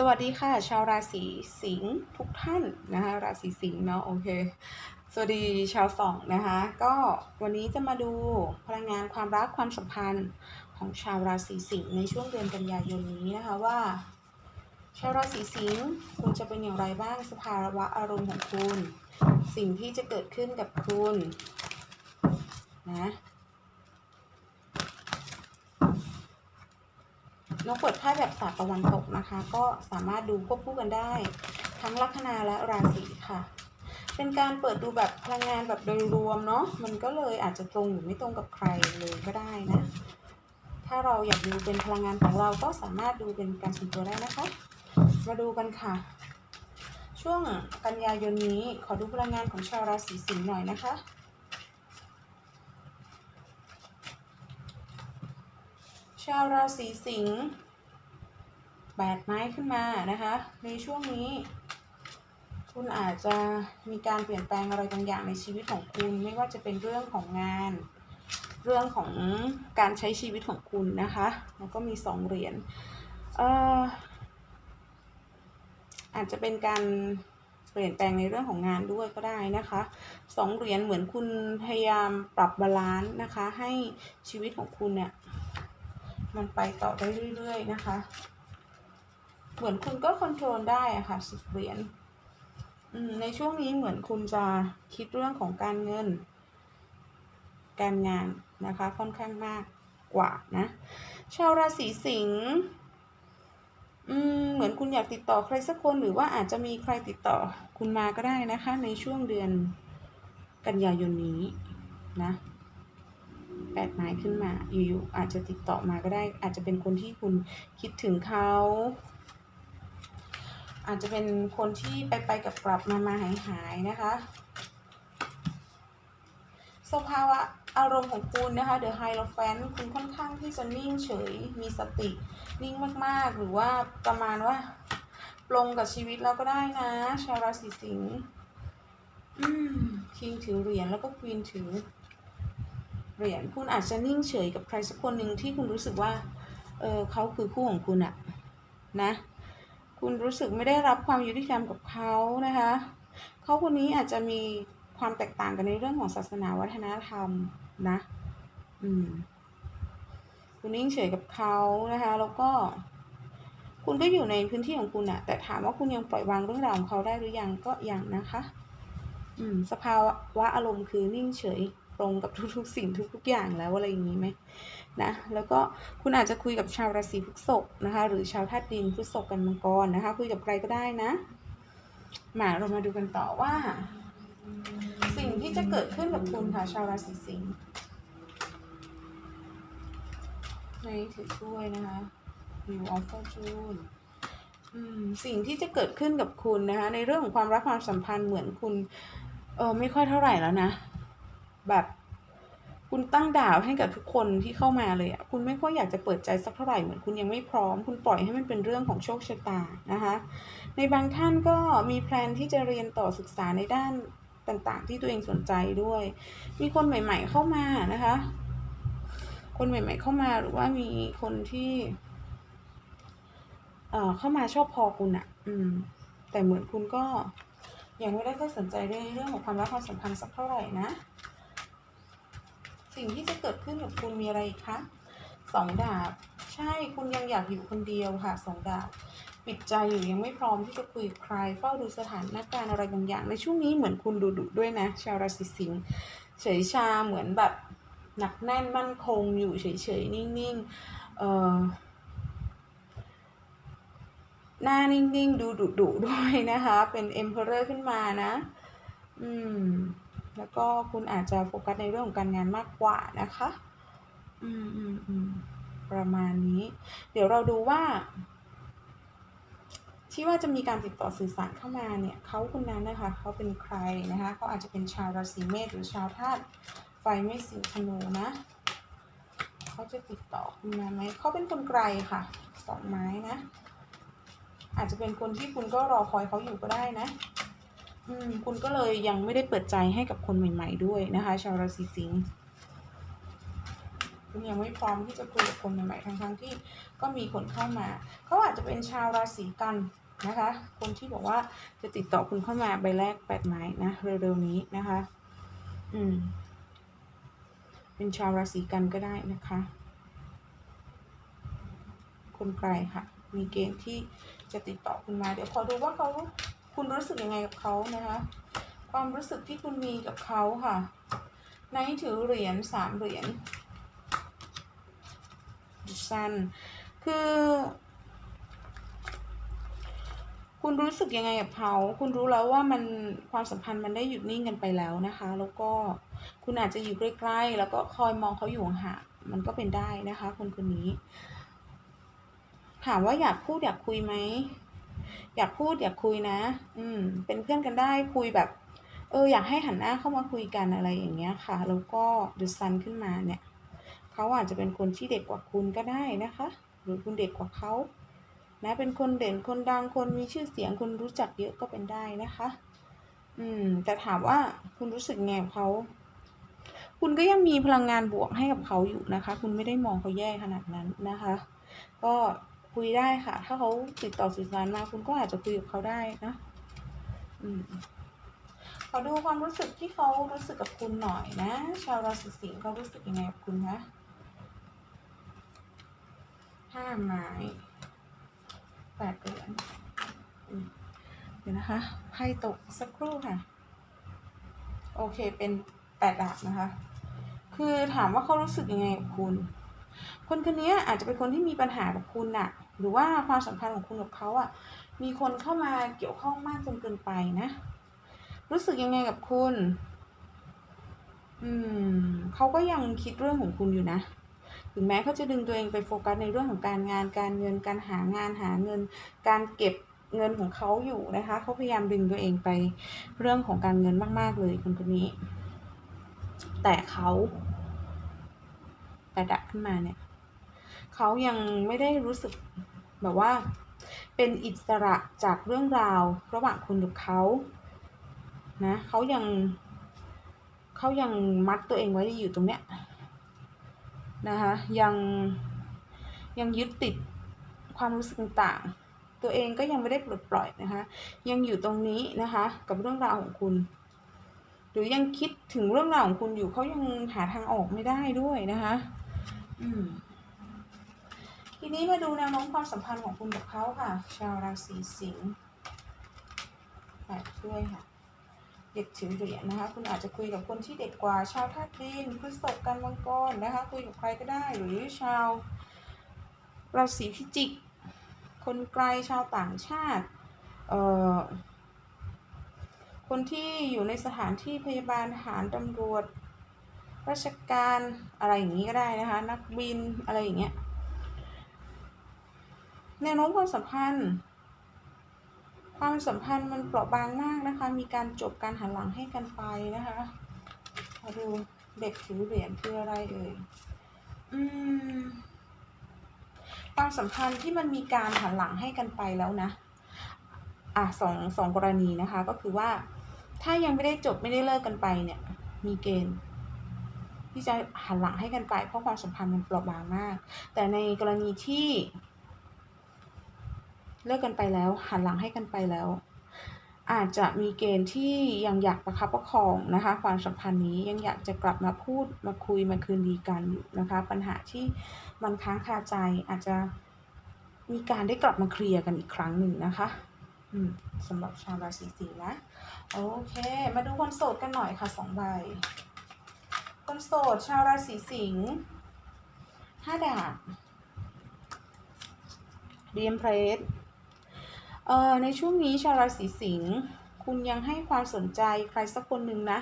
สวัสดีค่ะ ชาวราศีสิงห์ทุกท่านนะคะราศีสิงห์เนาะโอเค สวัสดีชาวสองนะคะ ก็วันนี้จะมาดูพลังงานความรักความสัมพันธ์ของชาวราศีสิงห์ในช่วงเดือนกันยายนนี้นะคะว่า ชาวราศีสิงห์คุณจะเป็นอย่างไรบ้างสภาวะอารมณ์ของคุณ สิ่งที่จะเกิดขึ้นกับคุณนะ นกเปิดไพ่แบบศาสตร์ตะวันตกนะคะ ก็สามารถดูควบคู่กันได้ ทั้งลัคนาและราศีค่ะ เป็นการเปิดดูแบบพลังงานแบบโดยรวมเนาะมันก็เลยอาจจะตรงหรือไม่ตรงกับใครเลยก็ได้นะ ถ้าเราอยากดูเป็นพลังงานของเราก็สามารถดูเป็นการส่วนตัวได้นะคะ มาดูกันค่ะ ช่วงกันยายนนี้ขอดูพลังงานของชาวราศีสิงห์หน่อยนะคะ ชาวราศีสิงห์แบกไม้ขึ้นมานะคะ ในช่วงนี้ คุณอาจจะมีการเปลี่ยนแปลงอะไรบางอย่างในชีวิตของคุณ ไม่ว่าจะเป็นเรื่องของงาน เรื่องของการใช้ชีวิตของคุณนะคะ แล้วก็มีสองเหรียญเอ่ออาจจะเป็นการเปลี่ยนแปลงในเรื่องของงานด้วยก็ได้นะคะสองเหรียญเหมือนคุณพยายามปรับบาลานซ์นะคะ ให้ชีวิตของคุณเนี่ย มันไปต่อได้เรื่อยๆนะคะ เหมือนคุณก็คอนโทรลได้อะค่ะสิบเหรียญในช่วงนี้เหมือนคุณจะคิดเรื่องของการเงิน การงานนะคะค่อนข้างมากกว่านะ ชาวราศีสิงห์เหมือนคุณอยากติดต่อใครสักคนหรือว่าอาจจะมีใครติดต่อคุณมาก็ได้นะคะ ในช่วงเดือนกันยายนนี้นะ แปดไม้ขึ้นมา อยู่ๆอาจจะติดต่อมาก็ได้ อาจจะเป็นคนที่คุณคิดถึงเขาอาจจะเป็นคนที่ไปไปกับกลับมามาหายหายนะคะ สภาวะอารมณ์ของคุณนะคะ The Hierophant คุณค่อนข้างที่จะนิ่งเฉย มีสติ นิ่งมากๆ หรือว่าประมาณว่าปลงกับชีวิตเราก็ได้นะ ชาวราศีสิงห์คิงถือเหรียญแล้วก็ควีนถือ เหรียญคุณอาจจะนิ่งเฉยกับใครสักคนหนึ่งที่คุณรู้สึกว่า เออเขาคือคู่ของคุณอะนะ คุณรู้สึกไม่ได้รับความยุติธรรมกับเขานะคะ เขาคนนี้อาจจะมีความแตกต่างกันในเรื่องของศาสนาวัฒนธรรมนะ อืม คุณนิ่งเฉยกับเขานะคะ แล้วก็ คุณก็อยู่ในพื้นที่ของคุณอะแต่ถามว่าคุณยังปล่อยวางเรื่องราวของเขาได้หรือยังก็ยังนะคะ อืม สภาวะอารมณ์คือนิ่งเฉย ตรงกับทุกๆ สิ่งทุกๆอย่างแล้วอะไรอย่างนี้ไหมนะแล้วก็คุณอาจจะคุยกับชาวราศีพฤษภนะคะ หรือชาวธาตุดินพฤษภกันมังกรนะคะ คุยกับใครก็ได้นะมาเรามาดูกันต่อว่า สิ่งที่จะเกิดขึ้นกับคุณค่ะชาวราศีสิงห์ในถือถ้วยนะคะ View of Fortune สิ่งที่จะเกิดขึ้นกับคุณนะคะ ในเรื่องของความรักความสัมพันธ์เหมือนคุณเออไม่ค่อยเท่าไหร่แล้วนะ แบบคุณตั้งดาวให้กับทุกคนที่เข้ามาเลยอะคุณไม่ค่อยอยากจะเปิดใจสักเท่าไหร่เหมือนคุณยังไม่พร้อม คุณปล่อยให้มันเป็นเรื่องของโชคชะตานะคะ ในบางท่านก็มีแพลนที่จะเรียนต่อศึกษาในด้านต่างๆ ที่ตัวเองสนใจด้วย มีคนใหม่ ๆ เข้ามานะคะ คนใหม่ ๆ เข้ามาหรือว่ามีคนที่ เอ่อเข้ามาชอบพอคุณอะอืม แต่เหมือนคุณก็ยังไม่ได้ค่อยสนใจในเรื่องของความรักความสัมพันธ์สักเท่าไหร่นะ งที่จะเกิดขึ้นกับคุณมีอะไรคะสองดาบ ใช่คุณยังอยากอยู่คนเดียวค่ะสองดาบปิดใจอยู่ยังไม่พร้อมที่จะคุยกับใคร เฝ้าดูสถานการณ์อะไรบางอย่าง ในช่วงนี้เหมือนคุณดุดุด้วยนะ ชาวราศีสิงห์เฉยชาเหมือนแบบหนักแน่นมั่นคงอยู่เฉยๆนิ่งๆเอ่อหน้านิ่งๆ ดูดุดุด้วยนะคะ เป็น Emperor ขึ้นมานะ อืม แล้วก็คุณอาจจะโฟกัสในเรื่องของการงานมากกว่านะคะ อืมอืมอืมประมาณนี้ เดี๋ยวเราดูว่า ที่ว่าจะมีการติดต่อสื่อสารเข้ามาเนี่ยเขาคนนั้นนะคะเขาเป็นใครนะคะเขาอาจจะเป็นชาวราศีเมษหรือชาวธาตุไฟไม่สิงธนูนะเขาจะติดต่อคุณมาไหมเขาเป็นคนไกลค่ะสองไม้นะ อาจจะเป็นคนที่คุณก็รอคอยเขาอยู่ก็ได้นะ อืมคุณก็เลยยังไม่ได้เปิดใจให้กับคนใหม่ ๆ ด้วยนะคะ ชาวราศีสิงห์คุณยังไม่พร้อมที่จะคุยกับคนใหม่ๆทั้งทั้งๆที่ก็มีคนเข้ามา เขาอาจจะเป็นชาวราศีกันนะคะ คนที่บอกว่าจะติดต่อคุณเข้ามาใบแรกแปดไม้นะเร็วๆนี้นะคะ อืม เป็นชาวราศีกันก็ได้นะคะ คนไกลค่ะ มีเกณฑ์ที่จะติดต่อคุณมา เดี๋ยวขอดูว่าเขา คุณรู้สึกยังไงกับเขานะคะ ความรู้สึกที่คุณมีกับเขาค่ะในถือเหรียญสามเหรียญซันคือ คุณรู้สึกยังไงกับเขา คุณรู้แล้วว่ามันความสัมพันธ์มันได้หยุดนิ่งกันไปแล้วนะคะ แล้วก็คุณอาจจะอยู่ใกล้ๆแล้วก็คอยมองเขาอยู่ห่างมันก็เป็นได้นะคะ คนคนนี้ ถามว่าอยากพูดอยากคุยไหม อยากพูดอยากคุยนะ อืม เป็นเพื่อนกันได้คุยแบบ เออ อยากให้หันหน้าเข้ามาคุยกันอะไรอย่างเงี้ยค่ะ แล้วก็ดูซันขึ้นมาเนี่ย เขาอาจจะเป็นคนที่เด็กกว่าคุณก็ได้นะคะ หรือคุณเด็กกว่าเขานะ เป็นคนเด่นคนดังคนมีชื่อเสียงคนรู้จักเยอะก็เป็นได้นะคะ อืม แต่ถามว่าคุณรู้สึกไงกับเขาคุณก็ยังมีพลังงานบวกให้กับเขาอยู่นะคะ คุณไม่ได้มองเขาแย่ขนาดนั้นนะคะ ก็ คุยได้ค่ะ ถ้าเขาติดต่อสื่อสารมาคุณก็อาจจะคุยกับเขาได้นะ อืมขอดูความรู้สึกที่เขารู้สึกกับคุณหน่อยนะ ชาวราศีสิงห์เขารู้สึกยังไงกับคุณนะห้าไม้แปดเหรียญเดี๋ยวนะคะไพ่ตกสักครู่ค่ะ โอเคเป็นแปดดาบนะคะ คือถามว่าเขารู้สึกยังไงกับคุณ คนคนนี้อาจจะเป็นคนที่มีปัญหากับคุณน่ะ หรือว่าความสัมพันธ์ของคุณกับเขาอะ มีคนเข้ามาเกี่ยวข้องมากจนเกินไปนะ รู้สึกยังไงกับคุณ อืมเขาก็ยังคิดเรื่องของคุณอยู่นะถึงแม้เขาจะดึงตัวเองไปโฟกัสในเรื่องของการงานการเงินการหางานหาเงิน การเก็บเงินของเขาอยู่นะคะเขาพยายามดึงตัวเองไปเรื่องของการเงินมาก ๆ เลยคนคนนี้ แต่เขาแต่ดักขึ้นมาเนี่ย เขายังไม่ได้รู้สึกแบบว่า เป็นอิสระจากเรื่องราวระหว่างคุณกับเขานะเขายังเขายังมัดตัวเองไว้อยู่ตรงเนี้ยนะคะยังยังยึดติดความรู้สึกต่างๆ ตัวเองก็ยังไม่ได้ปลดปล่อยนะคะ ยังอยู่ตรงนี้นะคะ กับเรื่องราวของคุณ หรือยังคิดถึงเรื่องราวของคุณอยู่เขายังหาทางออกไม่ได้ด้วยนะคะ อืม ทีนี้มาดูแนวโน้มความสัมพันธ์ของคุณกับเขาค่ะ ชาวราศีสิงห์แปดถ้วยค่ะ เด็กถือเหรียญนะคะ คุณอาจจะคุยกับคนที่เด็กกว่า ชาวธาตุดินพฤษภกันมังกรนะคะ คุยกับใครก็ได้ หรือชาวราศีพิจิก คนไกลชาวต่างชาติ เอ่อ คนที่อยู่ในสถานที่พยาบาลทหารตำรวจ ราชการอะไรอย่างนี้ก็ได้นะคะ นักบินอะไรอย่างเงี้ย แนวโน้มความสัมพันธ์ ความสัมพันธ์มันเปราะบางมากนะคะ มีการจบการหันหลังให้กันไปนะคะมาดูเด็กถือเหรียญคืออะไรเอ่ยอืมความสัมพันธ์ที่มันมีการหันหลังให้กันไปแล้วนะ อะสองสองกรณีนะคะ ก็คือว่า ถ้ายังไม่ได้จบไม่ได้เลิกกันไปเนี่ย มีเกณฑ์ที่จะหันหลังให้กันไปเพราะความสัมพันธ์มันเปราะบางมาก แต่ในกรณีที่ เลิกกันไปแล้วหันหลังให้กันไปแล้ว อาจจะมีเกณฑ์ที่ยังอยากประคับประคองนะคะ ความสัมพันธ์นี้ยังอยากจะกลับมาพูดมาคุยมาคืนดีกันอยู่นะคะ ปัญหาที่มันค้างคาใจอาจจะมีการได้กลับมาเคลียร์กันอีกครั้งหนึ่งนะคะสำหรับชาวราศีสิงห์นะ โอเค มาดูคนโสดกันหน่อยค่ะสองใบคนโสดชาวราศีสิงห์ห้าดาบเรียมเพรส เอ่อในช่วงนี้ชาวราศีสิงห์คุณยังให้ความสนใจใครสักคนหนึ่งนะ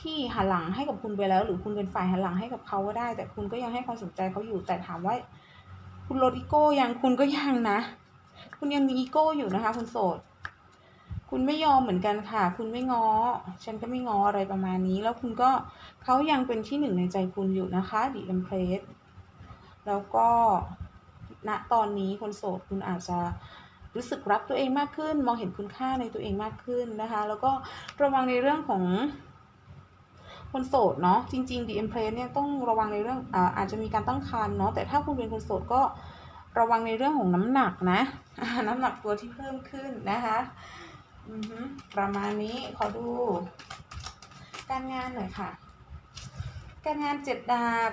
ที่หันหลังให้กับคุณไปแล้ว หรือคุณเป็นฝ่ายหันหลังให้กับเขาก็ได้ แต่คุณก็ยังให้ความสนใจเขาอยู่แต่ถามว่า คุณลดอีโก้ยังคุณก็ยังนะ คุณยังมีอีโก้อยู่นะคะ คุณโสด คุณไม่ยอมเหมือนกันค่ะ คุณไม่ง้อ ฉันก็ไม่ง้ออะไรประมาณนี้ แล้วคุณก็เขายังเป็นที่หนึ่งในใจคุณอยู่นะคะดีเอ็มเพรสแล้วก็ณตอนนี้คนโสดคุณอาจจะ รู้สึกรักตัวเองมากขึ้น มองเห็นคุณค่าในตัวเองมากขึ้นนะคะ แล้วก็ระวังในเรื่องของคนโสดเนาะจริงๆ The Empress เนี่ยต้องระวังในเรื่องอาอาจจะมีการตั้งครรภ์เนาะแต่ถ้าคุณเป็นคนโสดก็ระวังในเรื่องของน้ำหนักนะน้ำหนักตัวที่เพิ่มขึ้นนะคะประมาณนี้ขอดู การงานหน่อยค่ะ การงานเจ็ดดาบ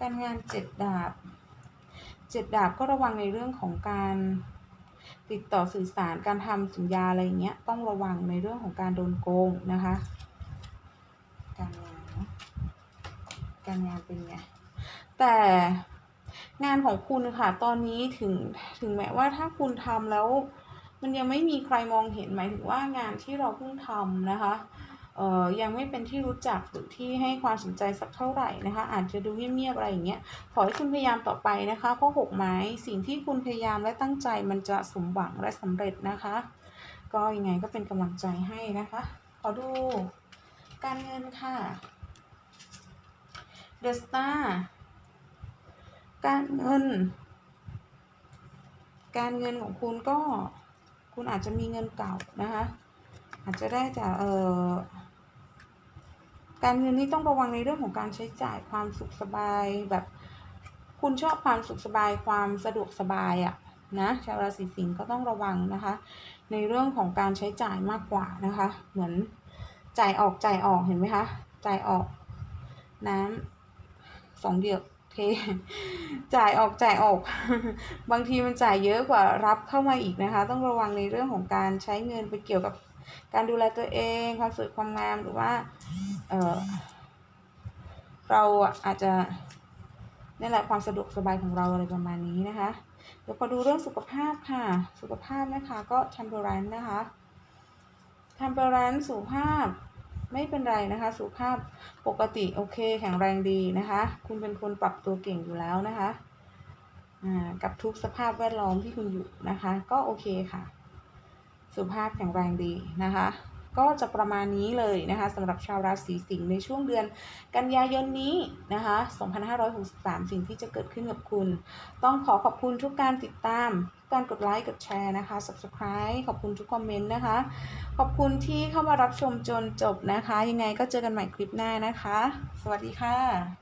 การงานเจ็ดดาบ เจ็ดดาบก็ระวังในเรื่องของการติดต่อสื่อสารการทำสัญญาอะไรเงี้ยต้องระวังในเรื่องของการโดนโกงนะคะการงานเนอะการงานเป็นไงแต่งานของคุณค่ะตอนนี้ถึงถึงแม้ว่าถ้าคุณทำแล้ว มันยังไม่มีใครมองเห็นหมายถึงว่างานที่เราเพิ่งทำนะคะ ยังไม่เป็นที่รู้จักหรือที่ให้ความสนใจสักเท่าไหร่นะคะ อาจจะดูเงียบๆอะไรอย่างเงี้ยขอให้คุณพยายามต่อไปนะคะเพราะหกไม้สิ่งที่คุณพยายามและตั้งใจมันจะสมหวังและสำเร็จนะคะ ก็ยังไงก็เป็นกำลังใจให้นะคะ ขอดูการเงินค่ะเดสตาการเงิน การเงินของคุณก็คุณอาจจะมีเงินเก่านะคะ อาจจะได้จากเอ่อ การเงินนี่ต้องระวังในเรื่องของการใช้จ่ายความสุขสบายแบบ คุณชอบความสุขสบายความสะดวกสบายอะนะชาวราศีสิงห์ก็ต้องระวังนะคะ ในเรื่องของการใช้จ่ายมากกว่านะคะ เหมือนจ่ายออกจ่ายออกเห็นไหมคะจ่ายออกน้ำสองเดียวเทจ่ายออกจ่ายออก บางทีมันจ่ายเยอะกว่ารับเข้ามาอีกนะคะ ต้องระวังในเรื่องของการใช้เงินไปเกี่ยวกับ การดูแลตัวเองความสวยความงามหรือว่าเออเราอาจจะนี่แหละความสะดวกสบายของเราอะไรประมาณนี้นะคะ เดี๋ยวพอดูเรื่องสุขภาพค่ะ สุขภาพนะคะก็ทัมเบอรันนะคะทัมเบอรันสุขภาพไม่เป็นไรนะคะ สุขภาพปกติโอเค แข็งแรงดีนะคะ คุณเป็นคนปรับตัวเก่งอยู่แล้วนะคะกับทุกสภาพแวดล้อมที่คุณอยู่นะคะ ก็โอเคค่ะ สุขภาพแข็งแรงดีนะคะ ก็จะประมาณนี้เลยนะคะสำหรับชาวราศีสิงห์ในช่วงเดือนกันยายนนี้นะคะ2563 สิ่งที่จะเกิดขึ้นกับคุณ ต้องขอขอบคุณทุกการติดตามการกดไลค์ กดแชร์นะคะ subscribe ขอบคุณทุกคอมเมนต์นะคะ ขอบคุณที่เข้ามารับชมจนจบนะคะ ยังไงก็เจอกันใหม่คลิปหน้านะคะ สวัสดีค่ะ